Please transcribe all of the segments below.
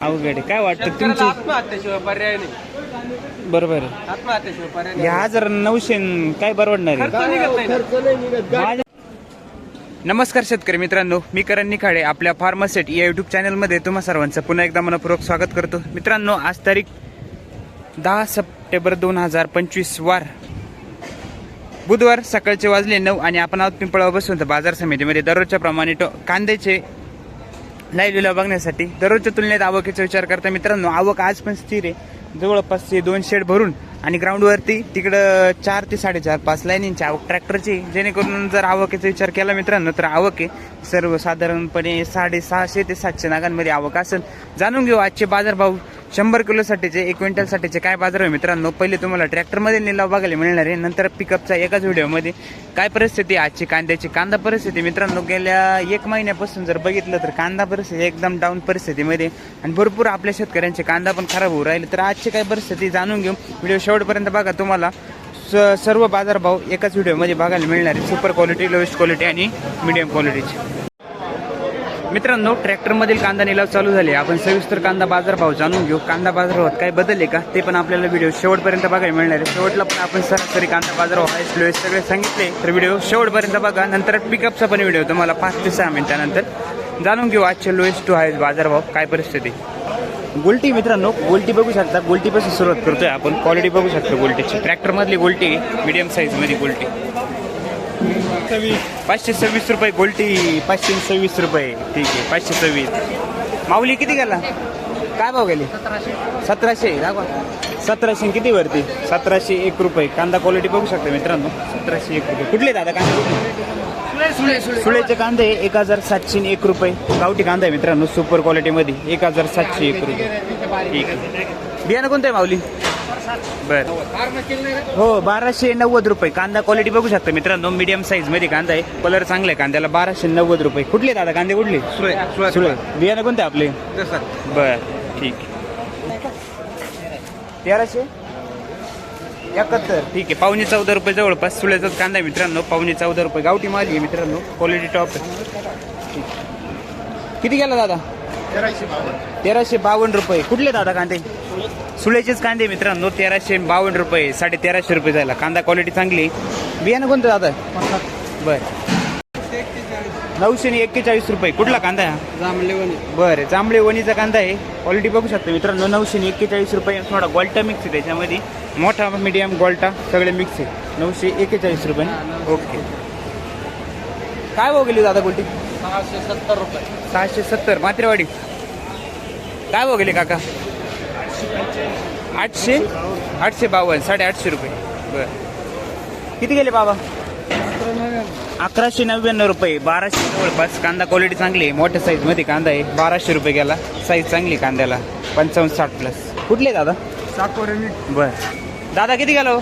अवघड आहे. काय वाटतं शेतकऱ्याला तुमची? आत्महत्येशिवाय पर्याय नाही. बरोबर आहे. आत्महत्येशिवाय पर्याय हे हजार नऊशे न काय परवडणार खर्च आहे निघत नाही. ना. माझ्या- नमस्कार शेतकरी मित्रांनो मी करण निखाडे आपल्या फार्मासेट या युट्यूब चॅनलमध्ये तुम्हा सर्वांचं पुन्हा एकदा मनपूर्वक स्वागत करतो. मित्रांनो आज तारीख दहा सप्टेंबर दोन हजार पंचवीस वार. बुधवार सकाळचे वाजले नऊ आणि आपण आहोत पिंपळावर बसून तर बाजार समितीमध्ये दररोजच्या प्रमाणे टो- कांद्याचे लाईव्ह लिला बघण्यासाठी. दररोजच्या तुलनेत आवकीचा विचार करता मित्रांनो आवक आज पण स्थिर आहे. जवळपास ते दोन शेड भरून आणि ग्राउंडवरती तिकडं चार ते साडेचार पाच लाईनींची आवक ट्रॅक्टरची जेणेकरून जर आवकीचा विचार केला मित्रांनो तर आवक आहे. सर्वसाधारणपणे साडेसहाशे ते सातशे नागांमध्ये आवक असेल. जाणून घेऊ आजचे बाजारभाव. शंभर किलोसाठीचे एक क्विंटलसाठीचे काय बाजार आहे मित्रांनो? पहिले तुम्हाला ट्रॅक्टरमध्ये निलाव बघायला मिळणार आहे. नंतर पिकअपचा एकाच व्हिडिओमध्ये. काय परिस्थिती आहे? आजची कांद्याची कांदा परिस्थिती मित्रांनो गेल्या एक महिन्यापासून जर बघितलं तर कांदा परिस्थिती एकदम डाऊन परिस्थितीमध्ये. आणि भरपूर आपल्या शेतकऱ्यांचे कांदा पण खराब होऊ राहिले. तर आजची काय परिस्थिती जाणून घेऊ. व्हिडिओ शेवटपर्यंत बघा तुम्हाला. स- सर्व बाजारभाव एकाच व्हिडिओमध्ये बघायला मिळणार आहे. सुपर क्वालिटी लोएस्ट क्वालिटी आणि मीडियम क्वालिटीची मित्रांनो ट्रॅक्टरमधील कांदा निलाव चालू झाले. आपण सविस्तर कांदा बाजारभाव जाणून घेऊ. कांदा बाजारभावात काय बदलले का? ते पण आपल्याला व्हिडिओ शेवटपर्यंत बघायला मिळणार आहे. शेवटला पण आपण सरासरी कांदा बाजारभाव हायस्ट लोएस्ट सगळे सांगितले. तर व्हिडिओ शेवटपर्यंत बघा. नंतर पिकअपचा पण व्हिडिओ तुम्हाला पाच ते सहा मिनिटानंतर जाणून घेऊ आजचे लोएस्ट टू हायस्ट बाजारभाव काय परिस्थिती. गोल्टी मित्रांनो गोल्टी बघू शकता. गोल्टीपासून सुरुवात करतोय आपण. क्वालिटी बघू शकतो गोल्टीची. ट्रॅक्टरमधली गोल्टी मीडियम साईजमध्ये गोल्टी. पाचशे सव्वीस. रुपये गोल्टी पाचशे सव्वीस रुपये. ठीक आहे पाचशे सव्वीस. माऊली किती गेला? काय भाव गेली? सतराशे. दाखवा. सतराशे किती वरती? सतराशे एक रुपये. कांदा क्वालिटी बघू शकता मित्रांनो. सतराशे एक रुपये. कुठले दादा कांदे? सुळेचे कांदे एक हजार सातशे एक रुपये. गावठी कांदा आहे मित्रांनो सुपर क्वालिटीमध्ये एक हजार सातशे एक रुपये. ठीक आहे. बियाणं कोणतं आहे माऊली? बर. हो बाराशे नव्वद रुपये. कांदा क्वालिटी बघू शकता मित्रांनो. मीडियम साईजमध्ये कांदा आहे. कलर चांगला आहे. कांद्याला बाराशे नव्वद रुपये. कुठले दादा? कांदे कुठले? सुळे, बियाणं कोणते आपले. बर ठीक. तेराशे? एकाहत्तर. ठीक आहे. पावणे चौदा रुपये जवळपास सुळ्याचाच कांदा आहे मित्रांनो. पावणे चौदा रुपये. गावठी माली आहे मित्रांनो. क्वालिटी टॉप आहे. ठीक. किती गेला दादा? तेराशे बावन्न रुपये. कुठले दादा कांदे? सुळेचेच कांदे मित्रांनो तेराशे बावन्न रुपये साडे तेराशे रुपये जायला कांदा क्वालिटी चांगली. बियाणं कोणतं दादा? बर. नऊशे आणि एक्केचाळीस रुपये. कुठला कांदा? आहे. बरं जांभळे वणीचा कांदा आहे. क्वालिटी बघू शकता मित्रांनो नऊशे आणि एक्केचाळीस रुपये. थोडा गोल्टा मिक्स आहे त्याच्यामध्ये. मोठा मीडियम गोल्टा सगळे मिक्स आहे. नऊशे एक्केचाळीस रुपये. ओके. काय भाव गेली दादा गोल्टी? सहाशे सत्तर रुपये. सहाशे सत्तर. मात्रेवाडी काय भाव गेले काका? आठशे? आठशे बावन्न साडेआठशे रुपये. बरं. किती गेले बाबा? अकराशे नव्याण्णव रुपये. बाराशे जवळपास. कांदा क्वालिटी चांगली आहे. मोठ्या साईजमध्ये कांदा आहे. बाराशे रुपये गेला. साईज चांगली कांद्याला. पंचावन्न साठ प्लस कुठले दादा? साकोरे बर. दादा किती गेलो हो?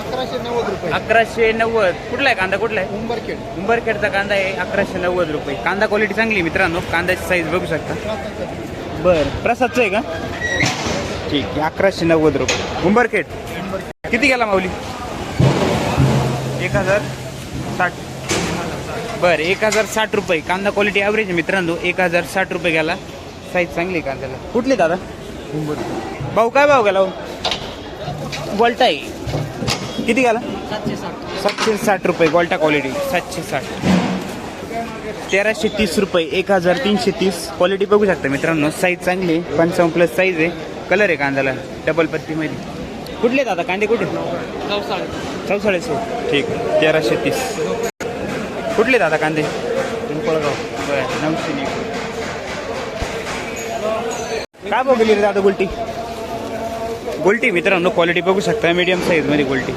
अकराशे नव्वद रुपये अकराशे नव्वद. कुठला आहे कांदा? कुठला आहे? उंबरखेड. उंबरखेडचा कांदा आहे. अकराशे नव्वद रुपये. कांदा क्वालिटी चांगली आहे मित्रांनो. कांद्याची साईज बघू शकता. बर प्रसादचं आहे का? ठीक आहे अकराशे नव्वद रुपये. उंबरखेड. किती गेला माऊली? एक हजार साठ. बर एक हजार साठ रुपये. कांदा क्वालिटी ॲव्हरेज मित्रांनो. एक हजार साठ रुपये गेला. साईज चांगली आहे कांद्याला. कुठली दादा? भाऊ काय भाव गेला हो? गोल्टा आहे. किती गेला? सातशे साठ. सातशे साठ रुपये गोल्टा क्वालिटी सातशे साठ. तेराशे तीस रुपये एक हजार तीनशे तीस. क्वालिटी बघू शकता मित्रांनो साईज चांगली आहे पंचावन्न प्लस साईज आहे. कलर आहे कांद्याला डबल पत्तीमध्ये कुठले दादा कांदे कुठे? चौसाळे सो ठीक तेराशे तीस. कुठले दादा कांदे? पिंपळगाव. बरं नऊशे काय बघली रे दादा गुलटी? गोल्टी मित्रांनो क्वालिटी बघू शकता मीडियम साईजमध्ये गोल्टी.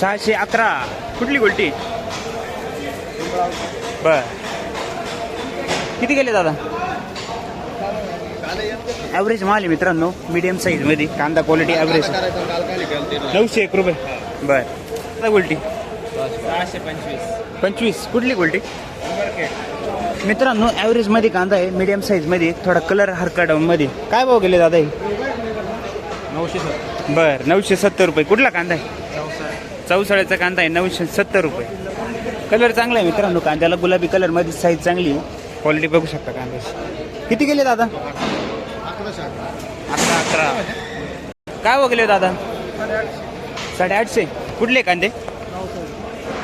सहाशे अकरा. कुठली गोल्टी? बर. किती गेले दादा? ॲव्हरेज माल आहे मित्रांनो मीडियम साईजमध्ये. कांदा क्वालिटी ॲव्हरेज नऊशे एक रुपये. बर. दादा गोल्टी पंचवीस. कुठली गोल्टी मित्रांनो ॲव्हरेजमध्ये कांदा आहे मीडियम साईजमध्ये. थोडा कलर हरका डाऊन मध्ये. काय भाव गेले दादा हे? नऊशे सत्तर. बर नऊशे सत्तर रुपये. कुठला कांदा आहे? चौसाळे चौसाळ्याचा कांदा आहे नऊशे सत्तर रुपये. कलर चांगला आहे मित्रांनो कांद्याला गुलाबी कलरमध्ये साईज चांगली आहे. क्वालिटी बघू शकता कांद्याची किती गेले दादा? अकरा अकरा. काय हो गेले दादा? साडेआठशे. कुठले कांदे?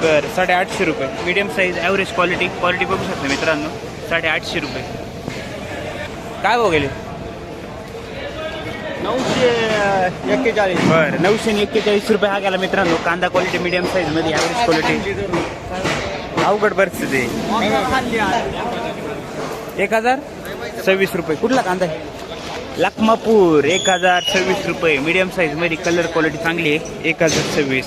बरं साडेआठशे रुपये. Medium size average quality quality बघू शकता मित्रांनो. साडेआठशे रुपये. काय हो गेले? नऊशे एक्केचाळीस. बरं. नऊशे आणि एक्केचाळीस रुपये हा गेला मित्रांनो. कांदा क्वालिटी मीडियम साईजमध्ये ॲव्हरेज क्वालिटी अवघड परिस्थिती. आहे. एक हजार? सव्वीस रुपये. कुठला कांदा आहे? लखमापूर एक हजार सव्वीस रुपये. मीडियम साईजमध्ये कलर क्वालिटी चांगली आहे. एक हजार सव्वीस.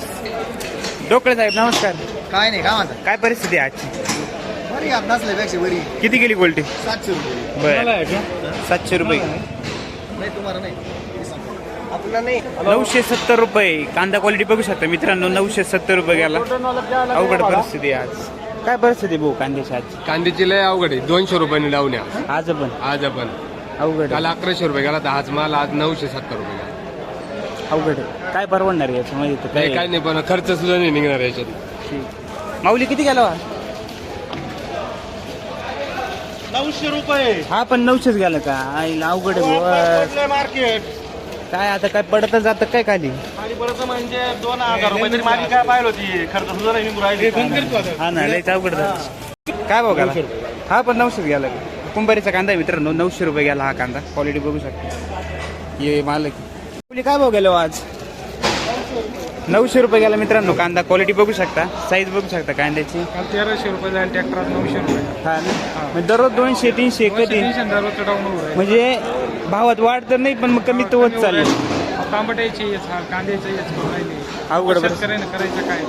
डोकळे साहेब नमस्कार. काय नाही काय म्हणता? काय परिस्थिती आहे आजची? बरी आप नसल्यापेक्षा बरी किती गेली क्वालिटी सातशे रुपये. बरं. सातशे रुपये. नाही तुम्हाला नाही. आपल्याला नाही. नऊशे सत्तर रुपये. कांदा क्वालिटी बघू शकता मित्रांनो नऊशे सत्तर रुपये गेला अवघड परिस्थिती आहे आज. काय परिस्थिती भाऊ कांद्याची आज कांद्याची लय अवघड आहे दोनशे रुपयांनी लावण्या आज पण आज आपण अवघड काल आहे. अकराशे रुपये गेला तर आज माल आज नऊशे सत्तर रुपये गेला. अवघड आहे. काय परवडणार आहे याच्यामध्ये तर काही काय काय नाही पण खर्च सुद्धा नाही निघणार याच्यात ठीक. माऊली किती गेला? नऊशे रुपये हा पण नऊशेच गेला का आईला अवघड आहे. मार्केट काय आता काय पडत जात काय खाली? आणि म्हणजे दोन हजार रुपये तरी माझी काय पाहिलं होती. खर्च सुद्धा नाही निघून राहिली. हा ना लयच अवघड झालं. काय गेला? हा पण नऊशेच गेला. कुंभारीचा कांदा आहे मित्रांनो नऊशे रुपये गेला हा कांदा. क्वालिटी बघू शकता. ये मालक. माऊली काय भाऊ गेलो आज? नऊशे रुपये गेला मित्रांनो कांदा. क्वालिटी बघू शकता. साईज बघू शकता कांद्याची. तेराशे रुपये ट्रॅक्टरात नऊशे रुपये. हा. ना दररोज दोनशे तीनशे कधी म्हणजे भावात वाढ तर नाही पण मग कमी तर होत चालेल. तांबट्याची कांद्याचं अवघड बरं. शेतकऱ्यानं करायचं काय?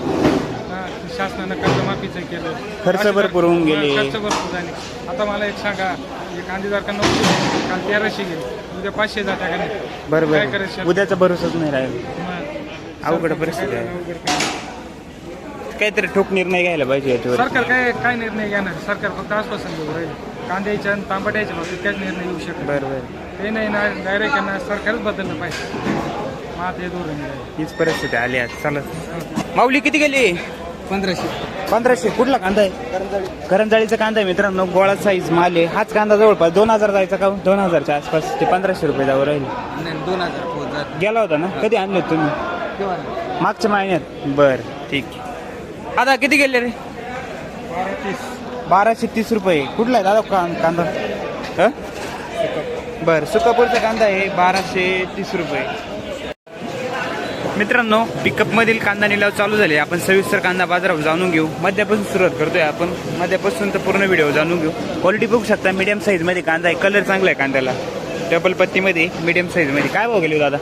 हा, शासनानं कर्जमाफीचं केलं. खर्च भरपूर होऊन गेले. खर्च भरपूर झाले. आता मला एक सांगा हे कांदेदार का नऊशे काल तेराशे गेले. उद्या पाचशे जात्या का नाही? काय बरोबर करायचं? उद्याचा भरोसाच नाही राहील. मग अवघड परिस्थिती काय आहे. अवघड? काहीतरी ठोक निर्णय घ्यायला पाहिजे याच्यावर सरकार काय काय निर्णय घेणार? सरकार फक्त आश्वासन देऊ राहील. कांद्याच्या आणि तांबट्याच्या बाबतीत काहीच निर्णय घेऊ शकत नाही. बरोबर ते नाही ना डायरेक्ट ना सरकारच बदललं पाहिजे. मग हे आहे. हीच परिस्थिती आली आज चालत माऊली किती गेली? पंधराशे. पंधराशे. कुठला कांदा आहे? करंजाळीचा कांदा आहे मित्रांनो. गोळा साईज माल आहे. हाच कांदा जवळपास दोन हजार जायचा का? दोन हजारच्या आसपास ते पंधराशे रुपये जाऊ राहील. नाही दोन हजार हो गेला होता ना? कधी आणले तुम्ही? मागच्या महिन्यात. बर ठीक. आता किती गेले रे? बाराशे तीस रुपये. कुठला आहे दादा कां- कांदा? हं? बर सुकापूरचा कांदा आहे बाराशे तीस रुपये. मित्रांनो पिकअप मधील कांदा निलाव चालू झाले. आपण सविस्तर कांदा बाजारावर जाणून घेऊ. मध्यापासून सुरुवात करतोय आपण. मध्यापासून तर पूर्ण व्हिडिओ जाणून घेऊ. क्वालिटी बघू शकता मीडियम साईजमध्ये कांदा आहे. कलर चांगला आहे कांद्याला. डबल पत्तीमध्ये मीडियम साईजमध्ये. काय भाव गेले हो दादा?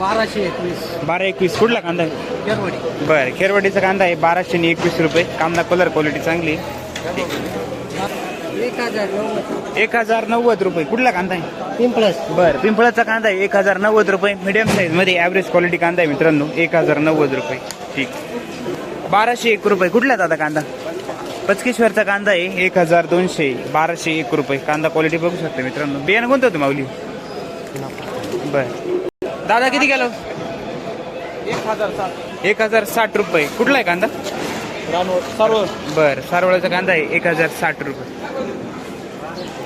बाराशे एकवीस. बारा एकवीस. कुठला कांदा आहे? केरवडी बर खेरवाडीचा कांदा आहे बाराशे आणि एकवीस रुपये. कांदा कलर क्वालिटी चांगली एक हजार नव्वद. एक हजार नव्वद रुपये. कुठला कांदा आहे? पिंपळस. बर पिंपळाचा कांदा आहे. एक हजार नव्वद रुपये. मिडियम साईजमध्ये ॲव्हरेज क्वालिटी कांदा आहे मित्रांनो. एक हजार नव्वद रुपये. ठीक. बाराशे एक रुपये. कुठला दादा कांदा? पचकेश्वरचा कांदा आहे. एक हजार दोनशे. बाराशे एक रुपये. कांदा क्वालिटी बघू शकता मित्रांनो. बियाणं कोणतं होतं माऊली? बर. दादा किती गेलो एक हजार सात एक हजार साठ रुपये. कुठला आहे कांदा? रानवड सर्व बर सारवळाचा कांदा आहे. एक हजार साठ रुपये.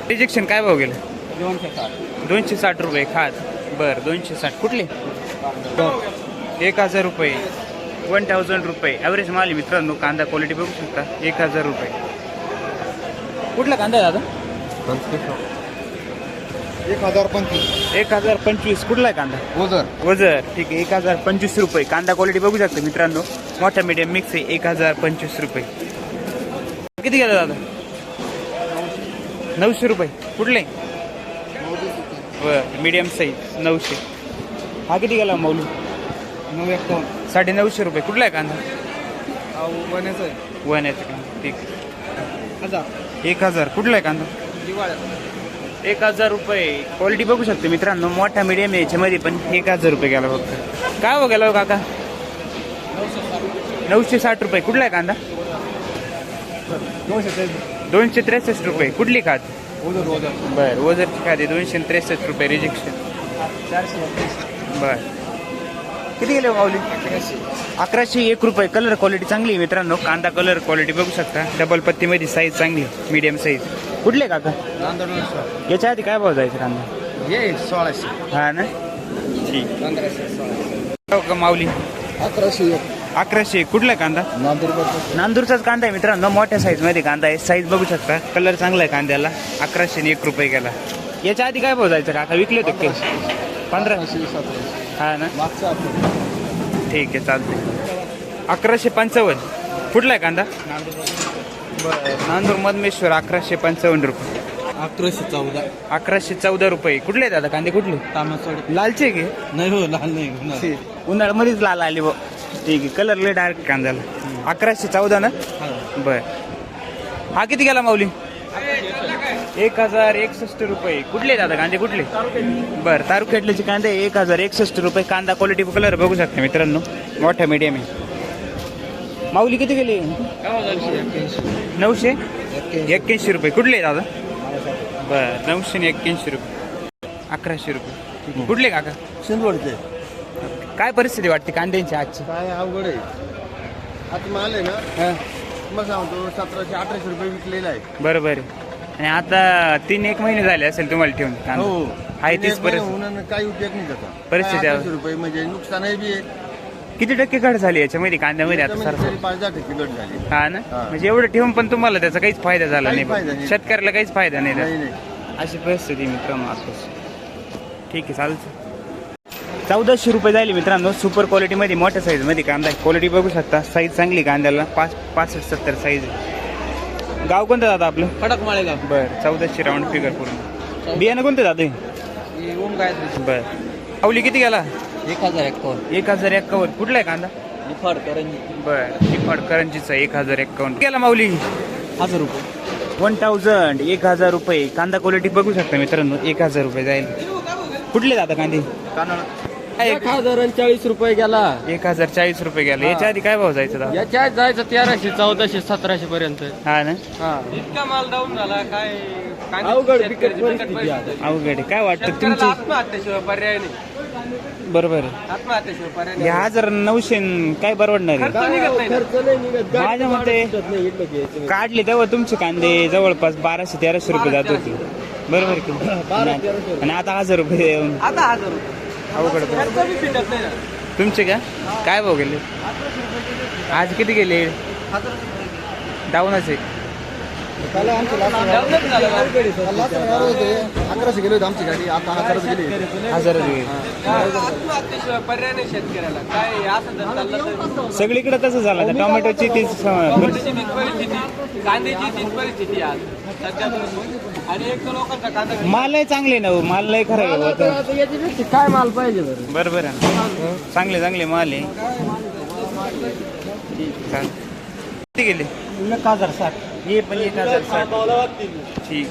रिजेक्शन काय भाव गेलं? दोनशे साठ. दोनशे साठ रुपये खात. बर दोनशे साठ. कुठले? एक हजार रुपये. वन थाउजंड रुपये. ॲव्हरेज माल आहे मित्रांनो. कांदा क्वालिटी बघू शकता. एक हजार रुपये. कुठला कांदा आहे दादा? एक हजार पंचवीस. एक हजार पंचवीस. कुठला आहे कांदा? ओझर. वजर ठीक आहे. एक हजार पंचवीस रुपये. कांदा क्वालिटी बघू शकता मित्रांनो. मोठा मीडियम मिक्स आहे. एक हजार पंचवीस रुपये. किती गेला दादा? नऊशे रुपये. कुठले? बर मीडियम साईज नऊशे. हा किती गेला मौलू नऊ एकावन्न साडे नऊशे रुपये. कुठला आहे कांदा? वण्याचं आहे. वन याचा कांदा ठीक हजार. एक हजार. कुठला आहे कांदा? एक हजार रुपये. क्वालिटी बघू शकतो मित्रांनो. मोठा मीडियम याच्यामध्ये पण एक हजार रुपये गेला फक्त. काय हो गेला हो काका? नऊशे साठ. रुपये. कुठला आहे कांदा? दोनशे दोनशे त्रेसष्ट रुपये. कुठली खात? बर वजरची खाते दोनशे त्रेसष्ट रुपये रिजेक्शन बर. किती गेले माऊली? अकराशे. एक रुपये. कलर क्वालिटी चांगली आहे मित्रांनो. कांदा कलर क्वालिटी बघू शकता. डबल पत्तीमध्ये साईज चांगली मीडियम साईज कुठले काका? याच्या आधी काय भाव जायचं कांदा? हे सोळाशे. हा ना? ठीक. हो माऊली? अकराशे एक. अकराशे कुठला कांदा? नांदूर नांदूरचाच कांदा आहे मित्रांनो मोठ्या साईजमध्ये कांदा आहे. साईज बघू शकता. कलर चांगला आहे कांद्याला. अकराशे एक रुपये गेला. याच्या आधी काय भाव जायचं काका विकले होते का? ते पंधरा? हा ना? मागचा ठीक आहे चालते अकराशे पंचावन्न. कुठला आहे कांदा? बरं नांदूर मधमेश्वर अकराशे पंचावन्न रुपये. अकराशे चौदा. अकराशे चौदा रुपये. कुठले आहेत दादा कांदे? कुठले? तांबा लालचे घे नाही हो लाल नाही उन्हाळ्यामध्येच लाल आली बघ ठीक आहे. कलर लय डार्क कांद्याला. अकराशे चौदा ना? बर. हा किती गेला माऊली? एक हजार एकसष्ट रुपये. कुठले दादा कांदे? कुठले? बर तारुखेटल्याचे कांदे एक हजार एकसष्ट रुपये. कांदा क्वालिटी कलर बघू शकता मित्रांनो. मोठ्या मीडियम आहे. माऊली किती गेली? नऊशे? एक्क्याऐंशी रुपये. कुठले दादा? बर नऊशे आणि एक्क्याऐंशी रुपये. अकराशे रुपये. कुठले काका? शिंदवडचे. काय परिस्थिती वाटते कांद्यांची आजची काय अवघड आहे आता माल आहे ना मग सांगतो सतराशे अठराशे रुपये विकलेला आहे बरोबर आहे. आणि आता तीन एक महिने झाले असेल तुम्हाला ठेवून कांदा. आहे तीच एक महिना परिस्थिती काही उपयोग नाही त्याचा परिस्थिती काय आहे. 1800 रुपये म्हणजे नुकसानही बी आहे किती टक्के घट झाली याच्यामध्ये कांद्यामध्ये आता सर पाच दहा टक्के घट झाली हा ना हा. म्हणजे एवढं ठेवून पण तुम्हाला त्याचा काहीच फायदा झाला काहीच नाही फायदा. नाही. शेतकऱ्याला काहीच फायदा नाही नाही त्याचा. नाही अशी परिस्थिती मित्रांनो आता ठीक आहे चालतं चौदाशे रुपये जाईल मित्रांनो. सुपर क्वालिटीमध्ये मोठ्या साईजमध्ये कांदा आहे. क्वालिटी बघू शकता. साईज चांगली कांद्याला. पाच पासष्ट सत्तर साईज आहे. गाव कोणतं दादा आपलं? कडक माळेगाव. बरं चौदाशे राऊंड फिगर पूर्ण. बियाणं कोणतं दादा बर. आवली किती गेला? एक हजार एकावन्न एक हजार एक्कावन्न. कुठला आहे कांदा? निफाड करंजी. बर निफाड करंजीचा एक हजार एक्कावन्न. गेला माऊली? हजार रुपये. वन थाउजंड एक हजार रुपये. कांदा क्वालिटी बघू शकता मित्रांनो. एक हजार रुपये जाईल. कुठले दादा कांदे? काय एक हजार आणि चाळीस रुपये गेला. एक हजार चाळीस रुपये गेला. याच्या आधी काय भाव जायचा दादा? याच्या आत जायचं तेराशे चौदाशे सतराशे पर्यंत. हा ना? इतका माल डाऊन झाला काय अवघड बिकट परिस्थिती आहे. अवघड आहे. काय वाटतं तुमची? आत्महत्येशिवाय पर्याय नाही. बरोबर आहे. आत्महत्येशिवाय पर्याय हजार नऊशे न काय परवडणार आहे? खर्च नाही निघत. गाडी माझ्या मते भाडं सुटत नाही इथलं घ्यायचं. काढले तेव्हा तुमचे कांदे जवळपास बाराशे तेराशे रुपये जात होते. बरोबर आहे की बारा, नाही? तेराशे. आणि आता हजार रुपये आता हजार रुपये. अवघड तुमचे का? काय भाव गेले? आज किती गेले? डाऊनच आहे. अकराशे गेले होते आमची गाडी आता हजारच गेली. हजार गेले पर्याय नाही शेतकऱ्याला काय असं सगळीकडे तसं झालं टोमॅटोची तीच कांद्याची तीच परिस्थिती आज. सध्या. आणि एक तर लोकांचा कांदा मालही चांगले ना हो, माल लय खराब आहे काय माल पाहिजे बरं? बरोबर आहे ना चांगले चांगले माल आहे. ठीक चालेल. किती गेले? एक हजार साठ. हे पण एक हजार साठ. ठीक.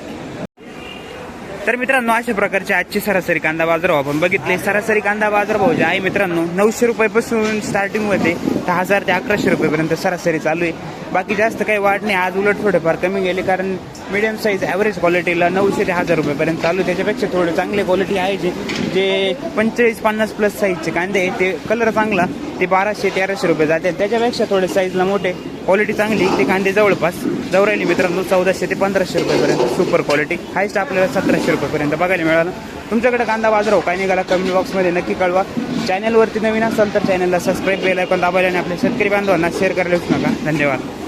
तर मित्रांनो अशा प्रकारचे आजची सरासरी कांदा बाजार भाव आपण बघितले. सरासरी कांदा बाजार भाव जे आहे मित्रांनो नऊशे रुपयापासून स्टार्टिंग होते दहा हजार ते अकराशे रुपयेपर्यंत सरासरी चालू आहे. बाकी जास्त काही वाढ नाही. आज उलट थोडेफार कमी गेले कारण मिडियम साईज ॲव्हरेज क्वालिटीला नऊशे ते हजार रुपयेपर्यंत चालू त्याच्यापेक्षा थोडे चांगले क्वालिटी आहे जे जे पंचेचाळीस पन्नास प्लस साईजचे कांदे ते कलर चांगला ते बाराशे तेराशे रुपये जाते. त्याच्यापेक्षा थोडे साईजला मोठे क्वालिटी चांगली ते कांदे जवळपास जवळ मित्रांनो चौदाशे ते पंधराशे रुपयेपर्यंत सुपर क्वालिटी हायस्ट आपल्याला सतराशे रुपयेपर्यंत बघायला मिळालं. तुमच्याकडे कांदा बाजार हो काय निघाला कमेंट बॉक्समध्ये नक्की कळवा. चॅनलवरती नवीन असाल तर चॅनलला सबस्क्राईब केलं पण दाबायला आणि आपल्या शेतकरी बांधवांना शेअर करायला नका. धन्यवाद.